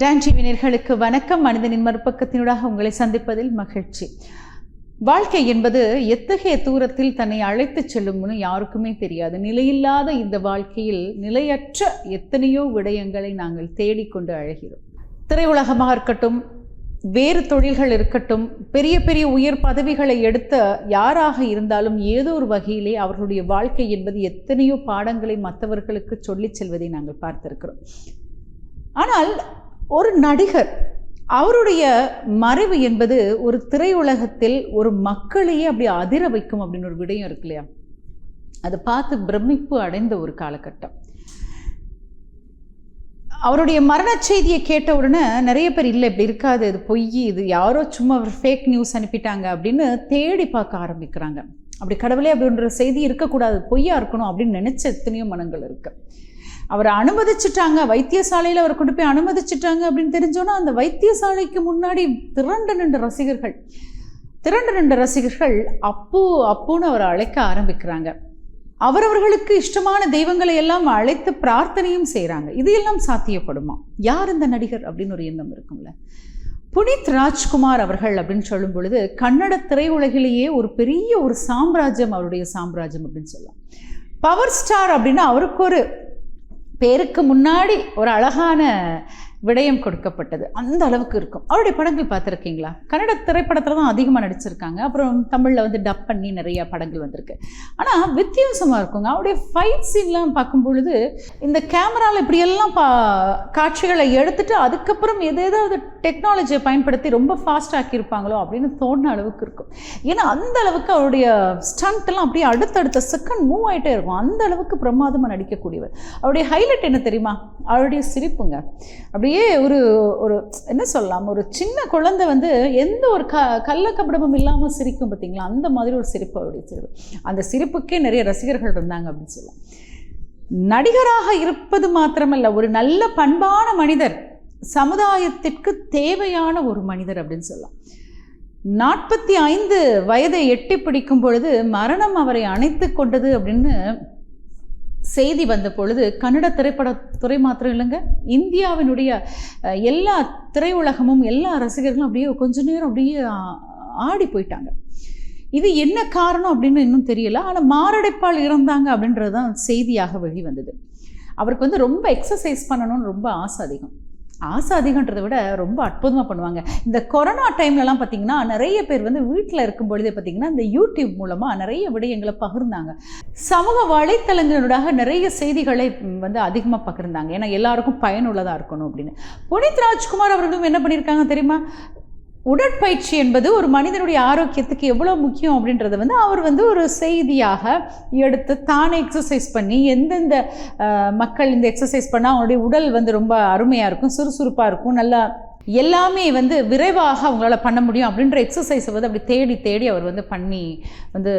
Don டிவினர்களுக்கு வணக்கம். மனிதனின் மறுபக்கத்தினூடாக உங்களை சந்திப்பதில் மகிழ்ச்சி. வாழ்க்கை என்பது எத்தகைய தூரத்தில் தன்னை அழைத்துச் செல்லும்னு யாருக்குமே தெரியாது. நிலையில்லாத இந்த வாழ்க்கையில் நிலையற்ற எத்தனையோ விடயங்களை நாங்கள் தேடிக்கொண்டு அழைகிறோம். திரையுலகமாக இருக்கட்டும் வேறு தொழில்கள் இருக்கட்டும் பெரிய பெரிய உயர் பதவிகளை எடுத்த யாராக இருந்தாலும் ஏதோ ஒரு வகையிலே அவர்களுடைய வாழ்க்கை என்பது எத்தனையோ பாடங்களை மற்றவர்களுக்கு சொல்லிச் செல்வதை நாங்கள் பார்த்திருக்கிறோம். ஆனால் ஒரு நடிகர். அவருடைய மறைவு என்பது ஒரு திரையுலகத்தில் ஒரு மக்களையே அப்படி அதிர வைக்கும் அப்படின்னு ஒரு விடயம் இருக்கு இல்லையா? அதை பார்த்து பிரமிப்பு அடைந்த ஒரு காலகட்டம். அவருடைய மரண செய்தியை கேட்ட உடனே நிறைய பேர் இல்லை இப்படி இருக்காது. இது பொய் இது யாரோ சும்மா ஒரு ஃபேக் நியூஸ் அனுப்பிட்டாங்க அப்படின்னு தேடி பார்க்க ஆரம்பிக்கிறாங்க. அப்படி கடவுளே அப்படின்ற செய்தி இருக்கக்கூடாது. பொய்யா இருக்கணும் அப்படின்னு நினைச்ச எத்தனையோ மனங்கள் இருக்குது அவரை அனுமதிச்சிட்டாங்க. வைத்தியசாலையில் அவரை கொண்டு போய் அனுமதிச்சிட்டாங்க அப்படின்னு தெரிஞ்சோன்னா அந்த வைத்தியசாலைக்கு முன்னாடி திரண்டு நின்ற ரசிகர்கள் திரண்டு நின்ற ரசிகர்கள் அப்பு அப்புன்னு அவரை அழைக்க ஆரம்பிக்கிறாங்க. அவரவர்களுக்கு இஷ்டமான தெய்வங்களை எல்லாம் அழைத்து பிரார்த்தனையும் செய்கிறாங்க இது எல்லாம் சாத்தியப்படுமா? யார் இந்த நடிகர் அப்படின்னு ஒரு எண்ணம் இருக்கும்ல. புனித் ராஜ்குமார் அவர்கள் அப்படின்னு சொல்லும் பொழுது கன்னட திரையுலகிலேயே ஒரு பெரிய ஒரு சாம்ராஜ்யம் அவருடைய சாம்ராஜ்யம் அப்படின்னு சொல்லலாம். பவர் ஸ்டார் அப்படின்னா அவருக்கு ஒரு பேருக்கு முன்னாடி ஒரு அழகான விடயம் கொடுக்கப்பட்டது. அந்த அளவுக்கு இருக்கும். அவருடைய படங்கள் பார்த்துருக்கீங்களா? கன்னட திரைப்படத்தில் தான் அதிகமாக நடிச்சிருக்காங்க. அப்புறம் தமிழில் வந்து டப் பண்ணி நிறைய படங்கள் வந்திருக்கு. ஆனால் வித்தியாசமாக இருக்குங்க. அவருடைய ஃபைட் சீன்லாம் பார்க்கும் பொழுது இந்த கேமராவில் இப்படியெல்லாம் பா காட்சிகளை எடுத்துட்டு அதுக்கப்புறம் எது ஏதாவது டெக்னாலஜியை பயன்படுத்தி ரொம்ப ஃபாஸ்ட் ஆக்கியிருப்பாங்களோ அப்படின்னு தோணுன அளவுக்கு இருக்கும். ஏன்னா அந்த அளவுக்கு அவருடைய ஸ்டண்ட்லாம் அப்படியே அடுத்தடுத்த செகண்ட் மூவ் ஆகிட்டே இருக்கும். அந்த அளவுக்கு பிரமாதமாக நடிக்கக்கூடியவர். அவருடைய ஹைலைட் என்ன தெரியுமா? அவருடைய சிரிப்புங்க. அப்படியே ஒரு ஒரு என்ன சொல்லலாம் ஒரு சின்ன குழந்தை வந்து எந்த ஒரு க கள்ளக்கபடமும் இல்லாமல் சிரிக்கும் பார்த்தீங்களா? அந்த மாதிரி ஒரு சிரிப்பு அவருடைய சிரிப்பு. அந்த சிரிப்புக்கே நிறைய ரசிகர்கள் இருந்தாங்க அப்படின்னு சொல்லலாம். நடிகராக இருப்பது மாத்திரமல்ல ஒரு நல்ல பண்பான மனிதர் சமுதாயத்திற்கு தேவையான ஒரு மனிதர் அப்படின்னு சொல்லலாம். நாற்பத்தி ஐந்து வயதை எட்டி பிடிக்கும் பொழுது மரணம் அவரை அணைத்து கொண்டது அப்படின்னு செய்தி வந்த பொழுது கன்னட திரைப்படத்துறை மாத்திரம் இல்லைங்க இந்தியாவினுடைய எல்லா திரையுலகமும் எல்லா ரசிகர்களும் அப்படியே கொஞ்ச நேரம் அப்படியே ஆடி போயிட்டாங்க. இது என்ன காரணம் அப்படின்னு இன்னும் தெரியல. ஆனால் மாரடைப்பால் இறந்தாங்க அப்படின்றது தான் செய்தியாக வெளிவந்தது. அவருக்கு வந்து ரொம்ப எக்ஸசைஸ் பண்ணணும்னு ரொம்ப ஆசை அதிகம். ஆசை அதிகன்றதை விட ரொம்ப அற்புதமாக பண்ணுவாங்க. இந்த கொரோனா டைம்லலாம் பார்த்தீங்கன்னா நிறைய பேர் வந்து வீட்டில் இருக்கும் பொழுதே பார்த்தீங்கன்னா இந்த யூடியூப் மூலமாக நிறைய விடயங்களை பகிர்ந்தாங்க. சமூக வலைத்தளங்களூடாக நிறைய செய்திகளை வந்து அதிகமாக பகிர்ந்தாங்க. ஏன்னா எல்லாருக்கும் பயனுள்ளதாக இருக்கணும் அப்படின்னு. புனித் ராஜ்குமார் அவர்களும் என்ன பண்ணியிருக்காங்க தெரியுமா? உடற்பயிற்சி என்பது ஒரு மனிதனுடைய ஆரோக்கியத்துக்கு எவ்வளோ முக்கியம் அப்படின்றத வந்து அவர் வந்து ஒரு செய்தியாக எடுத்து தானே எக்ஸசைஸ் பண்ணி எந்தெந்த மக்கள் இந்த எக்ஸசைஸ் பண்ணால் அவங்களுடைய உடல் வந்து ரொம்ப அருமையாக இருக்கும் சுறுசுறுப்பாக இருக்கும் நல்லா எல்லாமே வந்து விரைவாக அவங்களால பண்ண முடியும் அப்படின்ற எக்ஸசைஸை வந்து அப்படி தேடி தேடி அவர் வந்து பண்ணி வந்து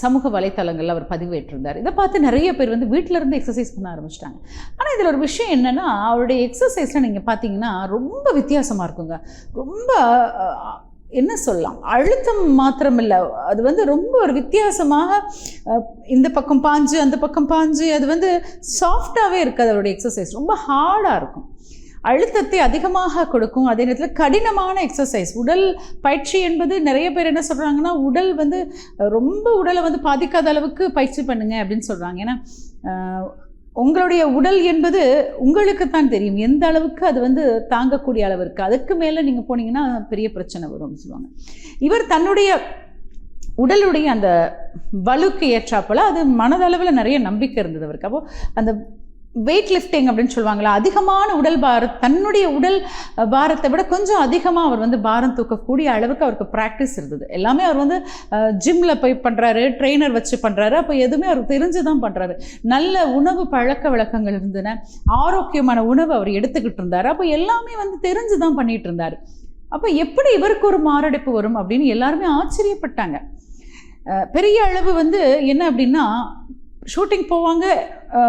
சமூக வலைத்தளங்களில் அவர் பதிவேற்றிருந்தார். இதை பார்த்து நிறைய பேர் வந்து வீட்டில இருந்து எக்ஸசைஸ் பண்ண ஆரம்பிச்சிட்டாங்க. ஆனால் இதில் ஒரு விஷயம் என்னென்னா அவருடைய எக்ஸசைஸில் நீங்கள் பார்த்தீங்கன்னா ரொம்ப வித்தியாசமாக இருக்குங்க. ரொம்ப என்ன சொல்லலாம்? அழுத்தம் மாத்திரமில்லை. அது வந்து ரொம்ப ஒரு வித்தியாசமாக இந்த பக்கம் பாஞ்சு அந்த பக்கம் பாஞ்சு அது வந்து சாஃப்டாகவே இருக்காது அவருடைய எக்ஸசைஸ் ரொம்ப ஹார்டாக இருக்கும். அழுத்தத்தை அதிகமாக கொடுக்கும். அதே நேரத்தில் கடினமான எக்ஸசைஸ் உடல் பயிற்சி என்பது நிறைய பேர் என்ன சொல்கிறாங்கன்னா உடல் வந்து ரொம்ப உடலை வந்து பாதிக்காத அளவுக்கு பயிற்சி பண்ணுங்க அப்படின்னு சொல்கிறாங்க ஏன்னா உங்களுடைய உடல் என்பது உங்களுக்கு தான் தெரியும். எந்த அளவுக்கு அது வந்து தாங்கக்கூடிய அளவு இருக்குது அதுக்கு மேலே நீங்கள் போனீங்கன்னா பெரிய பிரச்சனை வரும் அப்படின்னு சொல்லுவாங்க. இவர் தன்னுடைய உடலுடைய அந்த வலுக்கு ஏற்றாப்பில் அது மனதளவில் நிறைய நம்பிக்கை இருந்தது அவருக்கு. அப்போது அந்த வெயிட் லிஃப்டிங் அப்படின்னு சொல்லுவாங்களா அதிகமான உடல் பார தன்னுடைய உடல் பாரத்தை விட கொஞ்சம் அதிகமாக அவர் வந்து பாரம் தூக்கக்கூடிய அளவுக்கு அவருக்கு ப்ராக்டிஸ் இருந்தது. எல்லாமே அவர் வந்து ஜிம்மில் போய் பண்ணுறாரு ட்ரெயினர் வச்சு பண்ணுறாரு அப்போ எதுவுமே அவருக்கு தெரிஞ்சு தான் பண்ணுறாரு நல்ல உணவு பழக்க வழக்கங்கள் இருந்தன ஆரோக்கியமான உணவு அவர் எடுத்துக்கிட்டு இருந்தார் அப்போ எல்லாமே வந்து தெரிஞ்சு தான் பண்ணிட்டு இருந்தார். அப்போ எப்படி இவருக்கு ஒரு மாரடைப்பு வரும் அப்படின்னு எல்லாருமே ஆச்சரியப்பட்டாங்க. பெரிய அளவு வந்து என்ன அப்படின்னா ஷூட்டிங் போவாங்க.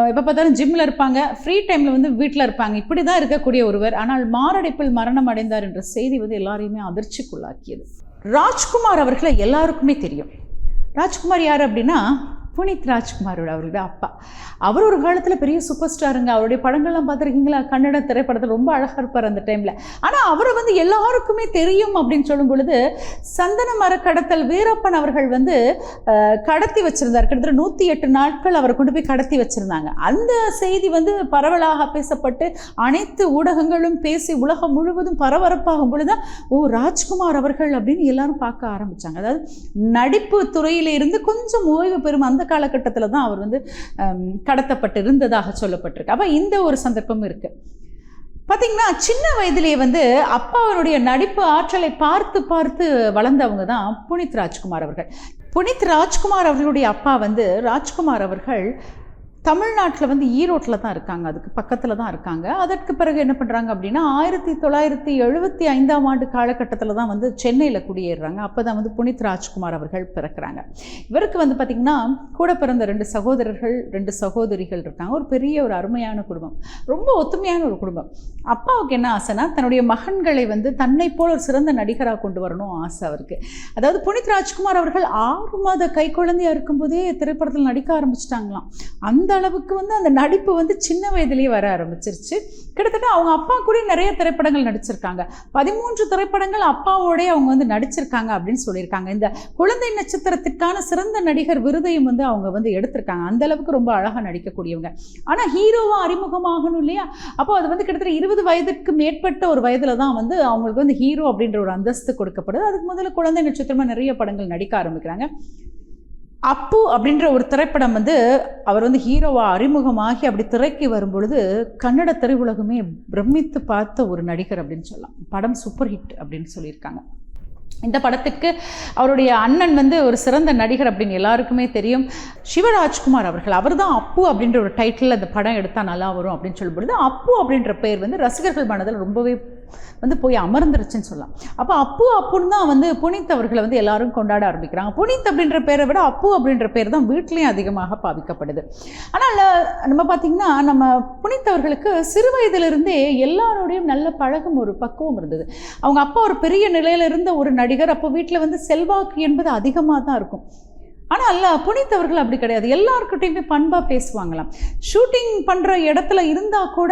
எப்போ பார்த்தாலும் ஜிம்மில் இருப்பாங்க. ஃப்ரீ டைமில் வந்து வீட்டில் இருப்பாங்க. இப்படி தான் இருக்கக்கூடிய ஒருவர். ஆனால் மாரடைப்பில் மரணம் அடைந்தார் என்ற செய்தி வந்து எல்லாரையுமே அதிர்ச்சிக்குள்ளாக்கியது. ராஜ்குமார் அவர்களை எல்லாருக்குமே தெரியும். ராஜ்குமார் யார் அப்படின்னா புனித் ராஜ்குமாரோட அவருடைய அப்பா. அவர் ஒரு காலத்தில் பெரிய சூப்பர் ஸ்டாருங்க. அவருடைய படங்கள்லாம் பார்த்துருக்கீங்களா? கன்னட திரைப்படத்தில் ரொம்ப அழகாக இருப்பார் அந்த டைமில். ஆனால் அவரை வந்து எல்லாருக்குமே தெரியும் அப்படின்னு சொல்லும் பொழுது சந்தன மர கடத்தல் வீரப்பன் அவர்கள் வந்து கடத்தி வச்சிருந்தார். கிட்டத்தட்ட நூற்றி எட்டு நாட்கள் அவரை கொண்டு போய் கடத்தி வச்சுருந்தாங்க. அந்த செய்தி வந்து பரவலாக பேசப்பட்டு அனைத்து ஊடகங்களும் பேசி உலகம் முழுவதும் பரபரப்பாகும் பொழுது ஓ ராஜ்குமார் அவர்கள் அப்படின்னு எல்லாரும் பார்க்க ஆரம்பித்தாங்க அதாவது நடிப்பு துறையிலிருந்து கொஞ்சம் ஓய்வு பெறும் அந்த காலகட்டத்தில் தான் அவர் வந்து கடத்தப்பட்டு இருந்ததாக சொல்லப்பட்டிருக்கு. அப்போ இந்த ஒரு சந்தர்ப்பம் இருக்குது பார்த்தீங்கன்னா சின்ன வயதிலேயே வந்து அப்பாவருடைய நடிப்பு ஆற்றலை பார்த்து பார்த்து வளர்ந்தவங்க தான் புனித் ராஜ்குமார் அவர்கள். புனித் ராஜ்குமார் அவர்களுடைய அப்பா வந்து ராஜ்குமார் அவர்கள் தமிழ்நாட்டில் வந்து ஈரோட்டில் தான் இருக்காங்க. அதுக்கு பக்கத்தில் தான் இருக்காங்க. அதற்கு பிறகு என்ன பண்ணுறாங்க அப்படின்னா ஆயிரத்தி தொள்ளாயிரத்தி எழுபத்தி ஐந்தாம் ஆண்டு காலகட்டத்தில் தான் வந்து சென்னையில் குடியேறுறாங்க. அப்போ தான் வந்து புனித் ராஜ்குமார் அவர்கள் பிறக்கிறாங்க. இவருக்கு வந்து பார்த்திங்கன்னா கூட பிறந்த ரெண்டு சகோதரர்கள் ரெண்டு சகோதரிகள் இருக்காங்க. ஒரு பெரிய ஒரு அருமையான குடும்பம். ரொம்ப ஒத்துமையான ஒரு குடும்பம். அப்பாவுக்கு என்ன ஆசைனா தன்னுடைய மகன்களை வந்து தன்னை போல் ஒரு சிறந்த நடிகராக கொண்டு வரணும் ஆசை அவருக்கு. அதாவது புனித் ராஜ்குமார் அவர்கள் ஆறு மாத கை குழந்தையாக இருக்கும்போதே திரைப்படத்தில் நடிக்க ஆரம்பிச்சிட்டாங்களாம். அந்த அந்த அளவுக்கு வந்து அந்த நடிப்பு வந்து சின்ன வயதிலேயே வர ஆரம்பிச்சிருச்சு. கிட்டத்தட்ட அவங்க அப்பா கூட நிறைய திரைப்படங்கள் நடிச்சிருக்காங்க. பதிமூன்று திரைப்படங்கள் அப்பாவோடய அவங்க வந்து நடிச்சிருக்காங்க அப்படின்னு சொல்லியிருக்காங்க. இந்த குழந்தை நட்சத்திரத்திற்கான சிறந்த நடிகர் விருதையும் வந்து அவங்க வந்து எடுத்திருக்காங்க. அந்த அளவுக்கு ரொம்ப அழகாக நடிக்கக்கூடியவங்க. ஆனால் ஹீரோவாக அறிமுகமாகணும் இல்லையா? அப்போ அது வந்து கிட்டத்தட்ட இருபது வயதுக்கு மேற்பட்ட ஒரு வயதில் தான் வந்து அவங்களுக்கு வந்து ஹீரோ அப்படின்ற ஒரு அந்தஸ்து கொடுக்கப்படுது. அதுக்கு முதல்ல குழந்தை நட்சத்திரமாக நிறைய படங்கள் நடிக்க ஆரம்பிக்கிறாங்க. அப்பு அப்படின்ற ஒரு திரைப்படம் வந்து அவர் வந்து ஹீரோவாக அறிமுகமாகி அப்படி திரைக்கு வரும்பொழுது கன்னட திரையுலகமே பிரமித்து பார்த்த ஒரு நடிகர் அப்படின்னு சொல்லலாம். படம் சூப்பர் ஹிட் அப்படின்னு சொல்லியிருக்காங்க. இந்த படத்துக்கு அவருடைய அண்ணன் வந்து ஒரு சிறந்த நடிகர் அப்படின்னு எல்லாருக்குமே தெரியும். சிவராஜ்குமார் அவர்கள் அவர் தான் அப்பு அப்படின்ற ஒரு டைட்டில் அந்த படம் எடுத்தால் நல்லா வரும் அப்படின்னு சொல்லும்பொழுது அப்பு அப்படின்ற பெயர் வந்து ரசிகர்கள் மனதில் ரொம்பவே வந்து போய் அமர்ந்துருச்சுன்னு சொல்லலாம். அப்போ அப்பு அப்புன்னு தான் வந்து புனித் அவர்களை வந்து எல்லாரும் கொண்டாட ஆரம்பிக்கிறாங்க. புனித் அப்படின்ற பேரை விட அப்பு அப்படின்ற பேர் தான் வீட்லேயும் அதிகமாக பாவிக்கப்படுது. ஆனால் நம்ம பார்த்திங்கன்னா நம்ம புனித் அவர்களுக்கு சிறு வயதிலிருந்தே எல்லாரோடையும் நல்ல பழகும் ஒரு பக்குவம் இருந்தது. அவங்க அப்பா ஒரு பெரிய நிலையில் இருந்த ஒரு நடிகர் அப்போ வீட்டில் வந்து செல்வாக்கு என்பது அதிகமாக தான் இருக்கும். ஆனால் அல்ல புனித் அவர்கள் அப்படி கிடையாது. எல்லாருக்கிட்டையுமே பண்பாக பேசுவாங்களாம். ஷூட்டிங் பண்ணுற இடத்துல இருந்தால் கூட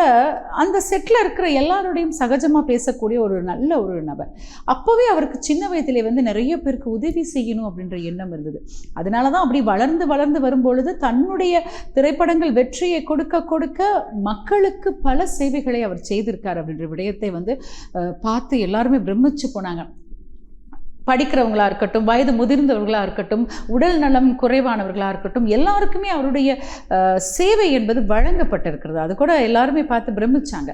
அந்த செட்டில் இருக்கிற எல்லாரோடையும் சகஜமாக பேசக்கூடிய ஒரு நல்ல ஒரு நபர். அப்போவே அவருக்கு சின்ன வயதிலே வந்து நிறைய பேருக்கு உதவி செய்யணும் அப்படின்ற எண்ணம் இருந்தது. அதனால தான் அப்படி வளர்ந்து வளர்ந்து வரும்பொழுது தன்னுடைய திரைப்படங்கள் வெற்றியை கொடுக்க கொடுக்க மக்களுக்கு பல சேவைகளை அவர் செய்திருக்கார் அப்படின்ற விடயத்தை வந்து பார்த்து எல்லாருமே பிரமிச்சு போனாங்க. படிக்கிறவங்களாக இருக்கட்டும் வயது முதிர்ந்தவர்களாக இருக்கட்டும் உடல் நலம் குறைவானவர்களாக இருக்கட்டும் எல்லாருக்குமே அவருடைய சேவை என்பது வழங்கப்பட்டிருக்கிறது. அது கூட எல்லாருமே பார்த்து பிரமிச்சாங்க.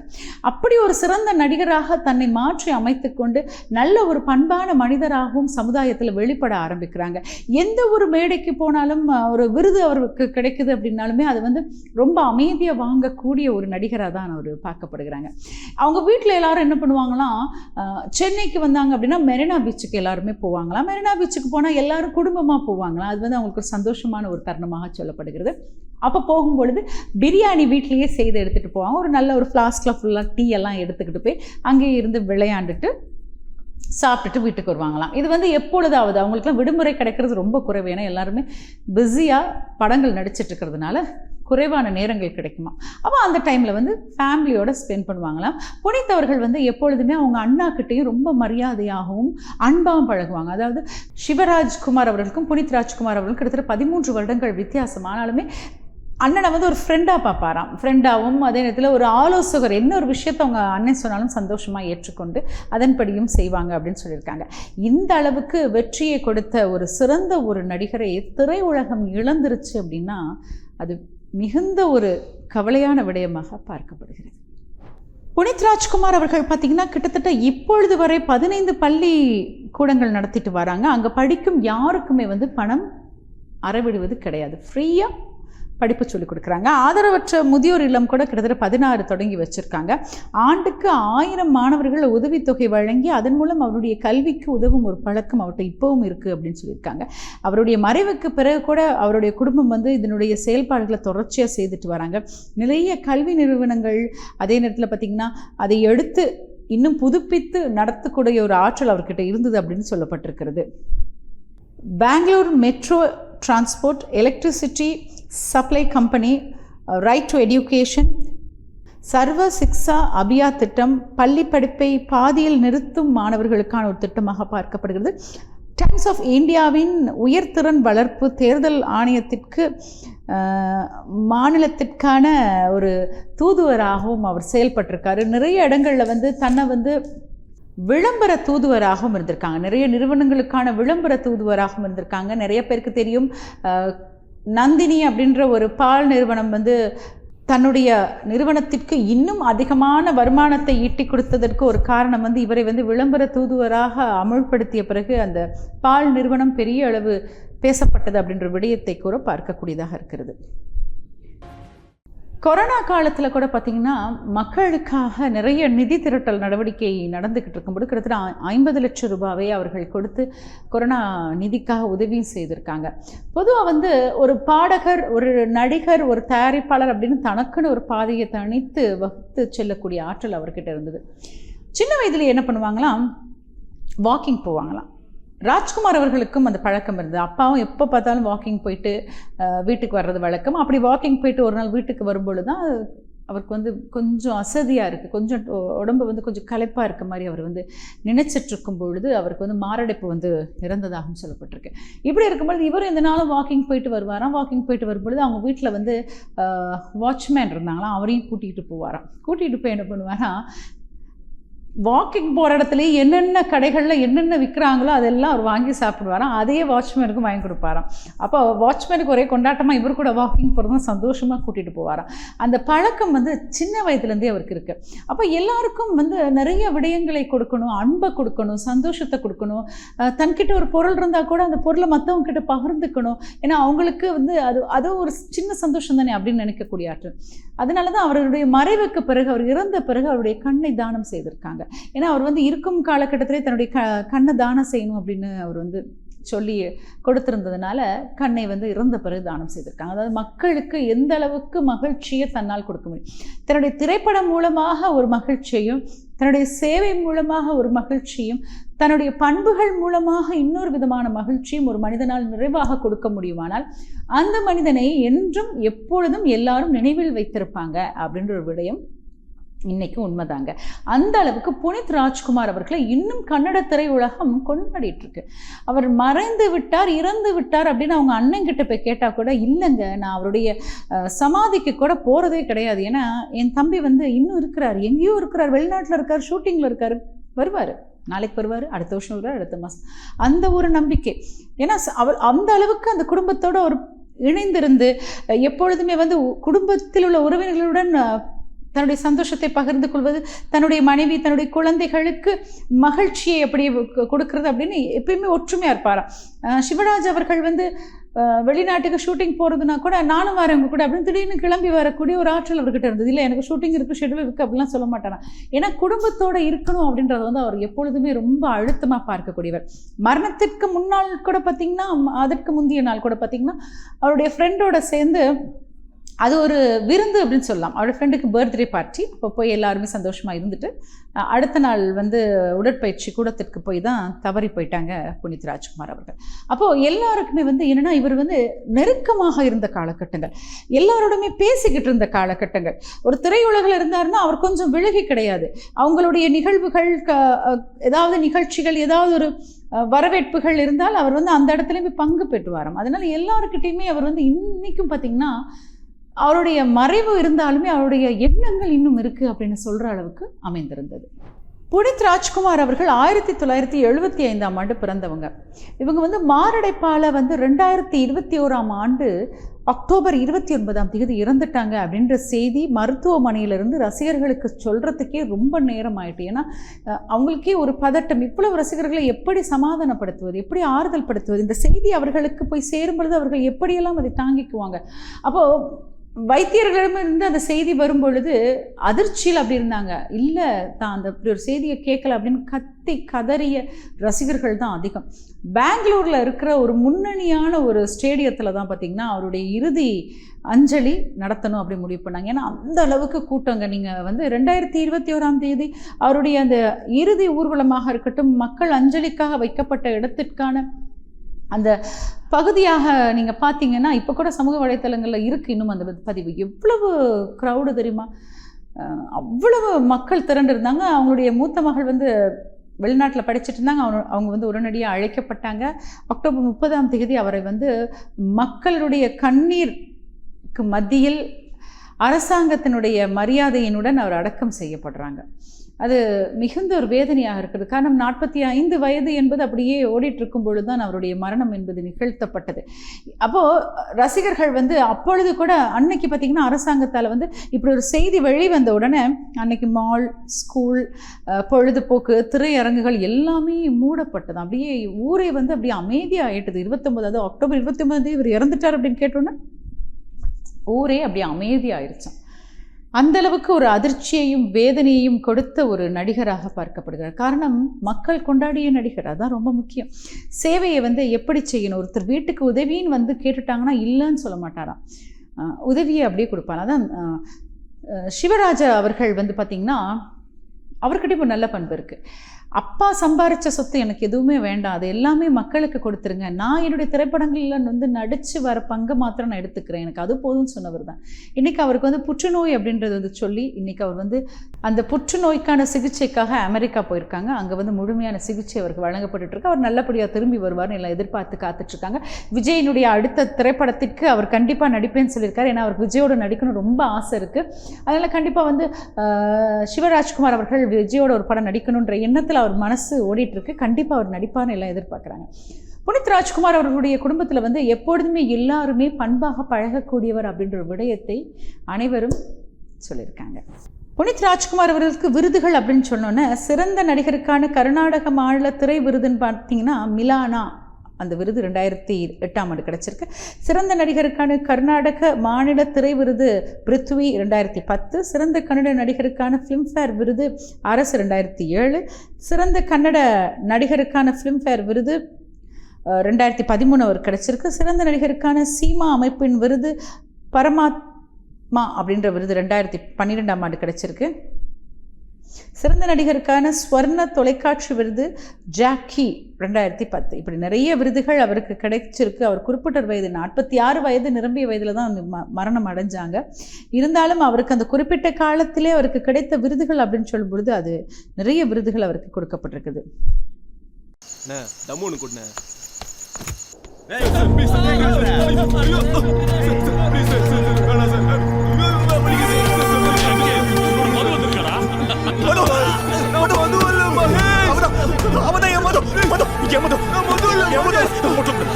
அப்படி ஒரு சிறந்த நடிகராக தன்னை மாற்றி அமைத்துக்கொண்டு நல்ல ஒரு பண்பான மனிதராகவும் சமுதாயத்தில் வெளிப்பட ஆரம்பிக்கிறாங்க. எந்த ஒரு மேடைக்கு போனாலும் ஒரு விருது அவருக்கு கிடைக்குது அப்படின்னாலுமே அது வந்து ரொம்ப அமைதியாக வாங்கக்கூடிய ஒரு நடிகராக தான் அவர் பார்க்கப்படுகிறாங்க. அவங்க வீட்டில் எல்லாரும் என்ன பண்ணுவாங்களாம் சென்னைக்கு வந்தாங்க அப்படின்னா மெரினா பீச்சுக்கு எல்லாரும் போவாங்களாம். மெரினா பீச்சுக்கு போனால் எல்லாரும் குடும்பமாக போவாங்களாம். அது வந்து அவங்களுக்கு ஒரு சந்தோஷமான ஒரு தருணமாக சொல்லப்படுகிறது. அப்போ போகும்பொழுது பிரியாணி வீட்லேயே செய்து எடுத்துகிட்டு போவாங்க. ஒரு நல்ல ஒரு ஃப்ளாஸ்கில் ஃபுல்லாக டீ எல்லாம் எடுத்துக்கிட்டு போய் அங்கேயே இருந்து விளையாண்டுட்டு சாப்பிட்டுட்டு வீட்டுக்கு வருவாங்களாம். இது வந்து எப்பொழுதாவது அவங்களுக்குலாம் விடுமுறை கிடைக்கிறது ரொம்ப குறைவு. ஏன்னா எல்லாருமே பிஸியாக படங்கள் நடிச்சிட்டு இருக்கிறதுனால குறைவான நேரங்கள் கிடைக்குமா? அப்போ அந்த டைமில் வந்து ஃபேமிலியோட ஸ்பெண்ட் பண்ணுவாங்களாம். புனித்தவர்கள் வந்து எப்பொழுதுமே அவங்க அண்ணாக்கிட்டையும் ரொம்ப மரியாதையாகவும் அன்பாகவும் பழகுவாங்க. அதாவது சிவராஜ்குமார் அவர்களுக்கும் புனித் ராஜ்குமார் அவர்களுக்கும் கிட்டத்தட்ட பதிமூன்று வருடங்கள் வித்தியாசம். ஆனாலுமே அண்ணனை வந்து ஒரு ஃப்ரெண்டாக பார்ப்பாராம். ஃப்ரெண்டாகவும் அதே நேரத்தில் ஒரு ஆலோசகர். என்ன ஒரு விஷயத்தை அவங்க அண்ணன் சொன்னாலும் சந்தோஷமாக ஏற்றுக்கொண்டு அதன்படியும் செய்வாங்க அப்படின்னு சொல்லியிருக்காங்க. இந்த அளவுக்கு வெற்றியை கொடுத்த ஒரு சிறந்த ஒரு நடிகரை திரையுலகம் இழந்துருச்சு அப்படின்னா அது மிகுந்த ஒரு கவலையான விடயமாக பார்க்கப்படுகிறது. புனித் ராஜ்குமார் அவர்கள் பார்த்திங்கன்னா கிட்டத்தட்ட இப்பொழுது வரை பதினைந்து பள்ளி கூடங்கள் நடத்திட்டு வராங்க. அங்கே படிக்கும் யாருக்குமே வந்து பணம் அறவிடுவது கிடையாது. ஃப்ரீயாக படிப்பு சொல்லிக் கொடுக்குறாங்க. ஆதரவற்ற முதியோர் இல்லம் கூட கிட்டத்தட்ட பதினாறு தொடங்கி வச்சுருக்காங்க. ஆண்டுக்கு ஆயிரம் மாணவர்கள் உதவித்தொகை வழங்கி அதன் மூலம் அவருடைய கல்விக்கு உதவும் ஒரு பழக்கம் அவர்கிட்ட இப்போவும் இருக்குது அப்படின்னு சொல்லியிருக்காங்க. அவருடைய மறைவுக்கு பிறகு கூட அவருடைய குடும்பம் வந்து இதனுடைய செயல்பாடுகளை தொடர்ச்சியாக செய்துட்டு வராங்க. நிறைய கல்வி நிறுவனங்கள் அதே நேரத்தில் பார்த்திங்கன்னா அதை எடுத்து இன்னும் புதுப்பித்து நடத்தக்கூடிய ஒரு ஆற்றல் அவர்கிட்ட இருந்தது அப்படின்னு சொல்லப்பட்டிருக்கிறது. Bangalore metro transport electricity supply company right to education Sarva Shiksha Abhiyan திட்டம் பள்ளி படிப்பை பாதியில் நிறுத்தும் மாணவர்களுக்கான ஒரு திட்டமாக பார்க்கப்படுகிறது டைம்ஸ் ஆஃப் இந்தியாவின் உயர்திறன் வளர்ப்பு தேர்தல் ஆணையத்திற்கு மாநிலத்திற்கான ஒரு தூதுவராகவும் அவர் செயல்பட்டிருக்காரு நிறைய இடங்களில் வந்து தன்னை வந்து விளம்பர தூதுவராகவும் இருந்திருக்காங்க. நிறைய நிறுவனங்களுக்கான விளம்பர தூதுவராகவும் இருந்திருக்காங்க. நிறைய பேருக்கு தெரியும். நந்தினி அப்படின்ற ஒரு பால் நிறுவனம் வந்து தன்னுடைய நிறுவனத்திற்கு இன்னும் அதிகமான வருமானத்தை ஈட்டி கொடுத்ததற்கு ஒரு காரணம் வந்து இவரை வந்து விளம்பர தூதுவராக அமுல்படுத்திய பிறகு அந்த பால் நிறுவனம் பெரிய அளவு பேசப்பட்டது அப்படின்ற விடயத்தை கூட பார்க்கக்கூடியதாக இருக்கிறது. கொரோனா காலத்தில் கூட பார்த்திங்கன்னா மக்களுக்காக நிறைய நிதி திரட்டல் நடவடிக்கை நடந்துக்கிட்டு இருக்கும்போது கிட்டத்தட்ட ஐம்பது லட்சம் ரூபாவை அவர்கள் கொடுத்து கொரோனா நிதிக்காக உதவியும் செய்திருக்காங்க. பொதுவாக வந்து ஒரு பாடகர் ஒரு நடிகர் ஒரு தயாரிப்பாளர் அப்படின்னு தனக்குன்னு ஒரு பாதையை தனித்து வகுத்து செல்லக்கூடிய ஆற்றல் அவர்கிட்ட இருந்தது. சின்ன வயதில் என்ன பண்ணுவாங்களாம்? வாக்கிங் போவாங்களாம். ராஜ்குமார் அவர்களுக்கும் அந்த பழக்கம் இருந்தது. அப்பாவும் எப்போ பார்த்தாலும் வாக்கிங் போயிட்டு வீட்டுக்கு வர்றது வழக்கம். அப்படி வாக்கிங் போயிட்டு ஒரு நாள் வீட்டுக்கு வரும்பொழுது தான் அவருக்கு வந்து கொஞ்சம் அசதியாக இருக்குது கொஞ்சம் உடம்பு வந்து கொஞ்சம் களைப்பாக இருக்க மாதிரி அவர் வந்து நினைச்சிட்டுருக்கும் பொழுது அவருக்கு வந்து மாரடைப்பு வந்து இறந்ததாகவும் சொல்லப்பட்டிருக்கு. இப்படி இருக்கும்பொழுது இவர் இந்த நாளும் வாக்கிங் போயிட்டு வருவாராம். வாக்கிங் போயிட்டு வரும்பொழுது அவங்க வீட்டில் வந்து வாட்ச்மேன் இருந்தாங்களாம். அவரையும் கூட்டிகிட்டு போவாராம். கூட்டிகிட்டு போய் என்ன பண்ணுவாராம்? வாக்கிங் போகிற இடத்துலையே என்னென்ன கடைகளில் என்னென்ன விற்கிறாங்களோ அதெல்லாம் அவர் வாங்கி சாப்பிடுவாராம். அதையே வாட்ச்மேனுக்கும் வாங்கி கொடுப்பாராம். அப்போ வாட்ச்மேனுக்கு ஒரே கொண்டாட்டமாக இவர் கூட வாக்கிங் போகிறதும் சந்தோஷமாக கூட்டிகிட்டு போவாராம். அந்த பழக்கம் வந்து சின்ன வயதுலேருந்தே அவருக்கு இருக்குது அப்போ எல்லாருக்கும் வந்து நிறைய விடயங்களை கொடுக்கணும் அன்பை கொடுக்கணும் சந்தோஷத்தை கொடுக்கணும். தன்கிட்ட ஒரு பொருள் இருந்தால் கூட அந்த பொருளை மற்றவங்க கிட்ட பகிர்ந்துக்கணும். ஏன்னா அவங்களுக்கு வந்து அது அது ஒரு சின்ன சந்தோஷம் தானே அப்படின்னு நினைக்கக்கூடிய ஆற்றல் அதனால தான் அவருடைய மறைவுக்கு பிறகு அவர் இறந்த பிறகு அவருடைய கண்ணை தானம் செய்திருக்காங்க. ஏன்னா அவர் வந்து இருக்கும் காலகட்டத்திலே தன்னுடைய க கண்ணை தானம் செய்யணும் அப்படின்னு அவர் வந்து சொல்லி கொடுத்திருந்ததுனால கண்ணை வந்து இறந்த பிறகு தானம் செய்திருக்காங்க. அதாவது மக்களுக்கு எந்த அளவுக்கு மகிழ்ச்சியை தன்னால் கொடுக்க முடியும். தன்னுடைய திரைப்படம் மூலமாக ஒரு மகிழ்ச்சியையும் தன்னுடைய சேவை மூலமாக ஒரு மகிழ்ச்சியும் தன்னுடைய பண்புகள் மூலமாக இன்னொரு விதமான மகிழ்ச்சியும் ஒரு மனிதனால் நிறைவாக கொடுக்க முடியுமானால் அந்த மனிதனை என்றும் எப்பொழுதும் எல்லாரும் நினைவில் வைத்திருப்பாங்க அப்படின்ற ஒரு விடயம் இன்னைக்கு உண்மைதாங்க. அந்த அளவுக்கு புனித் ராஜ்குமார் அவர்களை இன்னும் கன்னட திரையுலகம் கொண்டாடிட்டு இருக்கு அவர் மறைந்து விட்டார் இறந்து விட்டார் அப்படின்னு அவங்க அண்ணன் கிட்ட போய் கேட்டால் கூட இல்லைங்க நான் அவருடைய சமாதிக்கு கூட போகிறதே கிடையாது. ஏன்னா என் தம்பி வந்து இன்னும் இருக்கிறார். எங்கேயோ இருக்கிறார். வெளிநாட்டில் இருக்கார் ஷூட்டிங்கில் இருக்கார். வருவார். நாளைக்கு வருவார் அடுத்த வருஷம் வருவார் அடுத்த மாதம் அந்த ஒரு நம்பிக்கை. ஏன்னா அவர் அந்த அளவுக்கு அந்த குடும்பத்தோட ஒரு இணைந்திருந்து எப்பொழுதுமே வந்து உ- குடும்பத்தில் உள்ள உறவினர்களுடன் தன்னுடைய சந்தோஷத்தை பகிர்ந்து கொள்வது தன்னுடைய மனைவி தன்னுடைய குழந்தைகளுக்கு மகிழ்ச்சியை எப்படி கொ- கொடுக்கறது அப்படின்னு எப்பயுமே ஒற்றுமையாக இருப்பாராம். சிவராஜ் அவர்கள் வந்து வெளிநாட்டுக்கு ஷூட்டிங் போகிறதுனா கூட நானும் வரேன் உங்க கூட அப்படின்னு திடீர்னு கிளம்பி வரக்கூடிய ஒரு ஆற்றல் அவர்கிட்ட இருந்தது. இல்லை எனக்கு ஷூட்டிங் இருக்குது ஷெட்யூல் இருக்குது அப்படிலாம் சொல்ல மாட்டாராம். ஏன்னா குடும்பத்தோட இருக்கணும் அப்படின்றது வந்து அவர் எப்பொழுதுமே ரொம்ப அழுத்தமாக பார்க்கக்கூடியவர். மரணத்திற்கு முன்னாள் கூட பார்த்தீங்கன்னா அதற்கு முந்தைய நாள் கூட பார்த்தீங்கன்னா அவருடைய ஃப்ரெண்டோட சேர்ந்து அது ஒரு விருந்து அப்படின்னு சொல்லலாம். அவரோட ஃப்ரெண்டுக்கு பர்த்டே பார்ட்டி இப்போ போய் எல்லாருமே சந்தோஷமாக இருந்துட்டு அடுத்த நாள் வந்து உடற்பயிற்சி கூடத்திற்கு போய் தான் தவறி போயிட்டாங்க புனித் ராஜ்குமார் அவர்கள். அப்போது எல்லாருக்குமே வந்து என்னென்னா இவர் வந்து நெருக்கமாக இருந்த காலகட்டங்கள். எல்லாரோடுமே பேசிக்கிட்டு இருந்த காலகட்டங்கள். ஒரு திரையுலகில் இருந்தாருன்னா அவர் கொஞ்சம் விலகி கிடையாது. அவங்களுடைய நிகழ்வுகள் க ஏதாவது நிகழ்ச்சிகள் ஏதாவது ஒரு வரவேற்புகள் இருந்தால் அவர் வந்து அந்த இடத்துலையுமே பங்கு பெற்றுவாராம். அதனால் எல்லாருக்கிட்டேயுமே அவர் வந்து இன்றைக்கும் பார்த்தீங்கன்னா அவருடைய மறைவு இருந்தாலுமே அவருடைய எண்ணங்கள் இன்னும் இருக்குது அப்படின்னு சொல்கிற அளவுக்கு அமைந்திருந்தது. புனித் ராஜ்குமார் அவர்கள் ஆயிரத்தி தொள்ளாயிரத்தி எழுபத்தி ஐந்தாம் ஆண்டு பிறந்தவங்க. இவங்க வந்து மாரடைப்பால் வந்து ரெண்டாயிரத்தி இருபத்தி ஓராம் ஆண்டு அக்டோபர் இருபத்தி ஒன்பதாம் தேதி இறந்துட்டாங்க அப்படின்ற செய்தி மருத்துவமனையிலிருந்து ரசிகர்களுக்கு சொல்கிறதுக்கே ரொம்ப நேரம் ஆயிட்டு. ஏன்னா அவங்களுக்கே ஒரு பதட்டம். இவ்வளவு ரசிகர்களை எப்படி சமாதானப்படுத்துவது? எப்படி ஆறுதல் படுத்துவது? இந்த செய்தி அவர்களுக்கு போய் சேரும் பொழுது அவர்கள் எப்படியெல்லாம் அதை தாங்கிக்குவாங்க? அப்போது வைத்தியர்களிடமிருந்து அந்த செய்தி வரும் பொழுது அதிர்ச்சியில் அப்படி இருந்தாங்க. இல்லை தான் அந்த அப்படி ஒரு செய்தியை கேட்கல அப்படின்னு கத்தி கதறிய ரசிகர்கள் தான் அதிகம். பெங்களூரில் இருக்கிற ஒரு முன்னணியான ஒரு ஸ்டேடியத்தில் தான் பார்த்திங்கன்னா அவருடைய இறுதி அஞ்சலி நடத்தணும் அப்படி முடிவு பண்ணாங்க. ஏன்னா அந்த அளவுக்கு கூட்டங்க. நீங்கள் வந்து ரெண்டாயிரத்தி இருபத்தி ஓராம் தேதி அவருடைய அந்த இறுதி ஊர்வலமாக இருக்கட்டும் மக்கள் அஞ்சலிக்காக வைக்கப்பட்ட இடத்திற்கான அந்த பகுதியாக நீங்கள் பார்த்தீங்கன்னா இப்போ கூட சமூக வலைத்தளங்களில் இருக்குது இன்னும் அந்த பதிவு. எவ்வளவு க்ரௌடு தெரியுமா? அவ்வளவு மக்கள் திரண்டு இருந்தாங்க அவங்களுடைய மூத்த மகள் வந்து வெளிநாட்டில் படிச்சுட்டு இருந்தாங்க. அவங்க அவங்க வந்து உடனடியாக அழைக்கப்பட்டாங்க. அக்டோபர் முப்பதாம் தேதி அவரை வந்து மக்களுடைய கண்ணீருக்கு மத்தியில் அரசாங்கத்தினுடைய மரியாதையினுடன் அவர் அடக்கம் செய்யப்படுறாங்க. அது மிகுந்த ஒரு வேதனையாக இருக்குது. காரணம் நாற்பத்தி ஐந்து வயது என்பது அப்படியே ஓடிட்டு பொழுது தான் அவருடைய மரணம் என்பது நிகழ்த்தப்பட்டது. அப்போது ரசிகர்கள் வந்து அப்பொழுது கூட அன்னைக்கு பார்த்திங்கன்னா அரசாங்கத்தால் வந்து இப்படி ஒரு செய்தி வெளிவந்த உடனே அன்னைக்கு மால் ஸ்கூல் பொழுதுபோக்கு திரையரங்குகள் எல்லாமே மூடப்பட்டது. அப்படியே ஊரே வந்து அப்படியே அமைதியாகிட்டது இருபத்தொம்போதாவது அக்டோபர் இருபத்தொம்போது இவர் இறந்துட்டார் அப்படின்னு கேட்டோன்னே ஊரே அப்படியே அமைதியாயிருச்சான் அந்த அளவுக்கு ஒரு அதிர்ச்சியையும் வேதனையையும் கொடுத்த ஒரு நடிகராக பார்க்கப்படுகிறார். காரணம் மக்கள் கொண்டாடிய நடிகர். அதான் ரொம்ப முக்கியம். சேவையை வந்து எப்படி செய்யணும்? ஒருத்தர் வீட்டுக்கு உதவின்னு வந்து கேட்டுட்டாங்கன்னா இல்லைன்னு சொல்ல மாட்டாராம். உதவியை அப்படியே கொடுப்பாங்க அதான் சிவராஜா அவர்கள் வந்து பார்த்திங்கன்னா அவர்கிட்ட இப்போ நல்ல பண்பு இருக்குது அப்பா சம்பாரித்த சொத்து எனக்கு எதுவுமே வேண்டாம். அது எல்லாமே மக்களுக்கு கொடுத்துருங்க. நான் என்னுடைய திரைப்படங்களில் வந்து நடித்து வர பங்கு மாத்திரம் நான் எடுத்துக்கிறேன். எனக்கு அது போதும்னு சொன்னவர் தான். இன்றைக்கி அவருக்கு வந்து புற்றுநோய் அப்படின்றது வந்து சொல்லி இன்றைக்கி அவர் வந்து அந்த புற்றுநோய்க்கான சிகிச்சைக்காக அமெரிக்கா போயிருக்காங்க. அங்கே வந்து முழுமையான சிகிச்சை அவருக்கு வழங்கப்பட்டுருக்கு அவர் நல்லபடியாக திரும்பி வருவார்னு எல்லாம் எதிர்பார்த்து காத்துட்ருக்காங்க விஜயினுடைய அடுத்த திரைப்படத்திற்கு அவர் கண்டிப்பாக நடிப்பேன்னு சொல்லியிருக்காரு. ஏன்னா அவருக்கு விஜயோட நடிக்கணும் ரொம்ப ஆசை இருக்குது அதனால் கண்டிப்பாக வந்து சிவராஜ்குமார் அவர்கள் விஜயோட ஒரு படம் நடிக்கணுன்ற எண்ணத்தில் அவர் மனசு ஓடிட்டு இருக்கு கண்டிப்பாக அவர் நடிப்பார்னு எல்லாம் எதிர்பார்க்குறாங்க. புனித் ராஜ்குமார் அவர்களுடைய குடும்பத்தில் வந்து எப்பொழுதுமே எல்லாருமே பண்பாக பழகக்கூடியவர் அப்படின்ற ஒரு விடயத்தை அனைவரும் சொல்லியிருக்காங்க. புனித் ராஜ்குமார் அவர்களுக்கு விருதுகள் அப்படின்னு சொன்னோன்னே சிறந்த நடிகருக்கான கர்நாடக மாநில திரை விருதுன்னு பார்த்தீங்கன்னா மிலானா. அந்த விருது ரெண்டாயிரத்தி எட்டாம் ஆண்டு கிடச்சிருக்கு. சிறந்த நடிகருக்கான கர்நாடக மாநில திரை விருது பிருத்வி ரெண்டாயிரத்தி பத்து சிறந்த கன்னட நடிகருக்கான ஃபிலிம்ஃபேர் விருது அரசு ரெண்டாயிரத்தி ஏழு சிறந்த கன்னட நடிகருக்கான ஃபிலிம்ஃபேர் விருது ரெண்டாயிரத்தி பதிமூணு அவர் கிடச்சிருக்கு. சிறந்த நடிகருக்கான சீமா அமைப்பின் விருது பரமாத்மா அப்படின்ற விருது ரெண்டாயிரத்தி பன்னிரெண்டாம் ஆண்டு கிடச்சிருக்கு. சிறந்த நடிகருக்கான ஸ்வர்ண தொலைக்காட்சி விருது ஜாக்கி ரெண்டாயிரத்தி பத்து இப்படி நிறைய விருதுகள் அவருக்கு கிடைச்சிருக்கு அவர் குறிப்பிட்ட வயது நாற்பத்தி ஆறு வயது நிரம்பிய வயதில் தான் ம- மரணம் அடைஞ்சாங்க இருந்தாலும் அவருக்கு அந்த குறிப்பிட்ட காலத்திலே அவருக்கு கிடைத்த விருதுகள் அப்படின்னு சொல்லும் பொழுது அது நிறைய விருதுகள் அவருக்கு கொடுக்கப்பட்டிருக்குது அண்ணே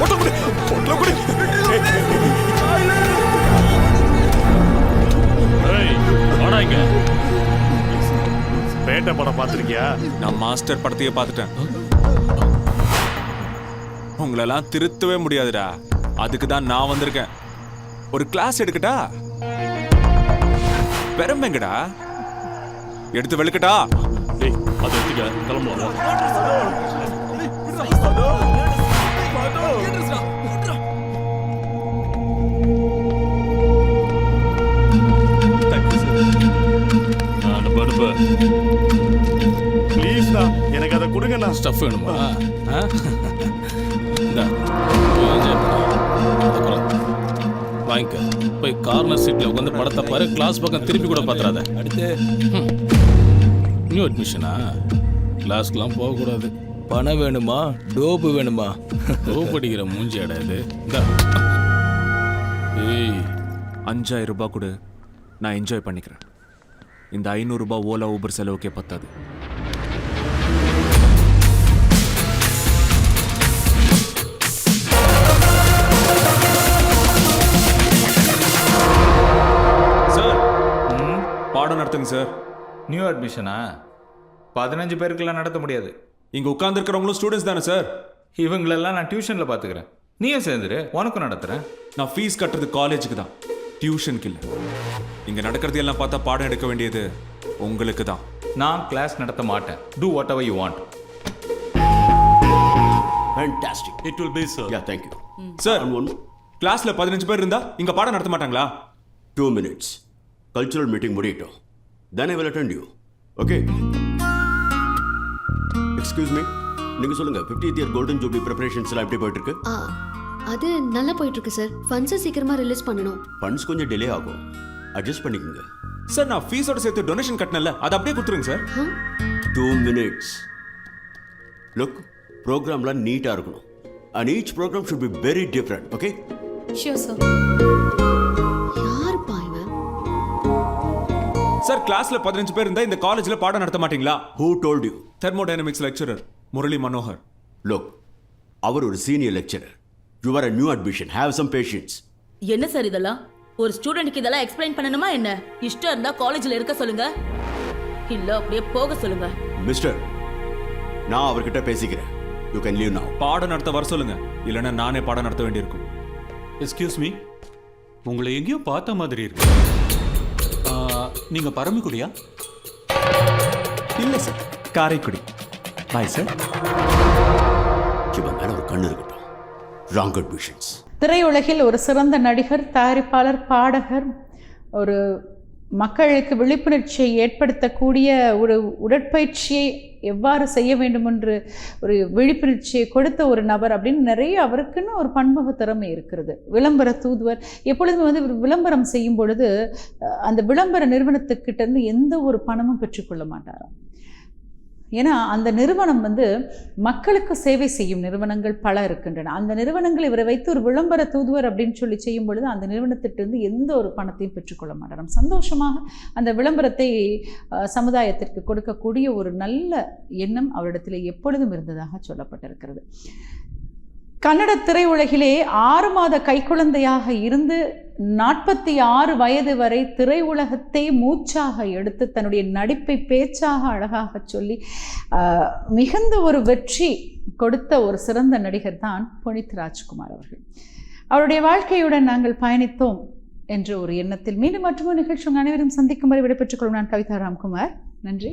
தம்மு ஒன்று கொடுண்ணே ஏய், வாடா இங்க. பேட்டை படம் பார்த்திருக்கியா? நான் மாஸ்டர் படத்தையே பார்த்துட்டேன். உங்களெல்லாம் திருத்தவே முடியாதுடா. அதுக்கு தான் நான் வந்திருக்கேன். ஒரு கிளாஸ் எடுக்கட்டா? பெருமைங்கடா எடுத்து வெளுக்கட்டா? அதை எடுத்துக்க, கிளம்பலாம் வா. தான் எனக்கு அதை கொடுங்கண்ணா ஸ்டஃப் வேணுமா போய் வாங்கிக்க போய் கார்னர் சீட்ல உட்காந்து படத்தை பாரு கிளாஸ் பக்கம் திருப்பி கூட பாத்துறாத அடுத்து நியூ அட்மிஷனா கிளாஸ்க்கெல்லாம் போகக்கூடாது. பணம் வேணுமா? டோப்பு வேணுமா? டோப் அடிக்கிற மூஞ்சி அடா இது. இந்தா. ஏய். அஞ்சாயிரம் ரூபாய் கொடு. நான் என்ஜாய் பண்ணிக்கிறேன். இந்த ஐநூறு ரூபாய் ஓலா ஊபர் செலவுக்கே பத்தாது. சார் பாடம் நடத்துங்க சார் நியூ அட்மிஷனா பதினஞ்சு பேருக்கெல்லாம் நடத்த முடியாது இங்க உட்கார்ந்துருக்கிறவங்களும் ஸ்டூடெண்ட்ஸ் தானே சார் இவங்களெல்லாம் நான் டியூஷனில் பார்த்துக்கிறேன் நீயும் சேர்ந்துரு உனக்கும் நடத்துகிறேன் நான் ஃபீஸ் கட்டுறது காலேஜுக்கு தான் டியூஷனுக்கு இல்லை இங்க நடக்கிறது எல்லாம் பார்த்தா பாடம் எடுக்க வேண்டியது உங்களுக்கு தான் நான் கிளாஸ் நடத்த மாட்டேன் do whatever you want Fantastic. It will be, sir. Yeah, thank you. Sir one, கிளாஸ்ல பதினஞ்சு பேர் இருந்தா இங்க பாடம் நடத்த மாட்டாங்களா two minutes. Cultural meeting முடியட்டும். Then I will attend you. Okay? Excuse me. நீங்க சொல்லுங்க 50th year golden jubilee preparations எல்லாம் எப்படி போயிட்டு இருக்கு? ஆ, அது நல்லா போயிட்டு இருக்கு சார் ஃபண்ட்ஸை சீக்கிரமா ரிலீஸ் பண்ணணும். ஃபண்ட்ஸ் கொஞ்சம் டிலே ஆகும். அட்ஜஸ்ட் பண்ணிக்கோங்க. சார் நான் ஃபீஸோட சேர்த்து டொனேஷன் கட்டினல அதை அப்படியே கொடுத்துருங்க சார் ஆ? டூ மினிட்ஸ் லுக் ப்ரோக்ராம்லாம் நீட்டாக இருக்கணும். And each programme should be very different okay sure sir யாருப்பா இவன்? சார் கிளாஸ்ல பதினஞ்சு பேர் இருந்தா இந்த காலேஜ்ல பாடம் நடத்த மாட்டீங்களா? Who told you thermodynamics lecturer Murali Manohar look அவர் ஒரு senior lecturer you are a new admission have some patience என்ன சார் இதெல்லாம்? ஒரு ஸ்டூடெண்ட்க்கு இதெல்லாம் எக்ஸ்பிளைன் பண்ணணுமா என்ன? இஷ்டம் இருந்தா காலேஜ்ல இருக்க சொல்லுங்க. இல்ல அப்படியே போக சொல்லுங்க. மிஸ்டர் நான் அவர்கிட்ட பேசிக்கிறேன். யூ கேன் லீவ் நவ் பாடம் நடத்த வர சொல்லுங்க. இல்லைன்னா நானே பாடம் நடத்த வேண்டியிருக்கும். எஸ்கியூஸ் மீ உங்களை எங்கேயோ பார்த்த மாதிரி இருக்கு. ஆ, நீங்க பரமக்குடியா? இல்லை சார் காரைக்குடி. பாய் சார் இவன் மேல ஒரு கண்ணு இருக்கட்டும். ராங் அட்மிஷன்ஸ் திரையுலகில் ஒரு சிறந்த நடிகர் தயாரிப்பாளர் பாடகர் ஒரு மக்களுக்கு விழிப்புணர்ச்சியை ஏற்படுத்தக்கூடிய ஒரு உடற்பயிற்சியை எவ்வாறு செய்ய வேண்டும் என்று ஒரு விழிப்புணர்ச்சியை கொடுத்த ஒரு நபர் அப்படின்னு நிறைய அவருக்குன்னு ஒரு பன்முக திறமை இருக்கிறது. விளம்பர தூதுவர் எப்பொழுதுமே வந்து விளம்பரம் செய்யும் பொழுது அந்த விளம்பர நிறுவனத்துக்கிட்ட இருந்து எந்த ஒரு பணமும் பெற்றுக்கொள்ள மாட்டாராம். ஏன்னா அந்த நிறுவனம் வந்து மக்களுக்கு சேவை செய்யும் நிறுவனங்கள் பல இருக்கின்றன. அந்த நிறுவனங்கள் இவரை வைத்து ஒரு விளம்பர தூதுவர் அப்படின்னு சொல்லி செய்யும் பொழுது அந்த நிறுவனத்திட்டிருந்து எந்த ஒரு பணத்தையும் பெற்றுக்கொள்ள மாட்டாராம் சந்தோஷமாக அந்த விளம்பரத்தை சமுதாயத்திற்கு கொடுக்கக்கூடிய ஒரு நல்ல எண்ணம் அவரிடத்தில் எப்பொழுதும் இருந்ததாக சொல்லப்பட்டிருக்கிறது. கன்னட திரையுலகிலே ஆறு மாத கைக்குழந்தையாக இருந்து நாற்பத்தி ஆறு வயது வரை திரையுலகத்தை மூச்சாக எடுத்து தன்னுடைய நடிப்பை பேச்சாக அழகாக சொல்லி மிகுந்த ஒரு வெற்றி கொடுத்த ஒரு சிறந்த நடிகர் தான் புனித் ராஜ்குமார் அவர்கள். அவருடைய வாழ்க்கையுடன் நாங்கள் பயணித்தோம் என்ற ஒரு எண்ணத்தில் மீண்டும் மற்றொரு நிகழ்ச்சி உங்கள் அனைவரும் சந்திக்கும் வரை விடைபெற்றுக் கொள்ளும் நான் கவிதா ராம்குமார். நன்றி.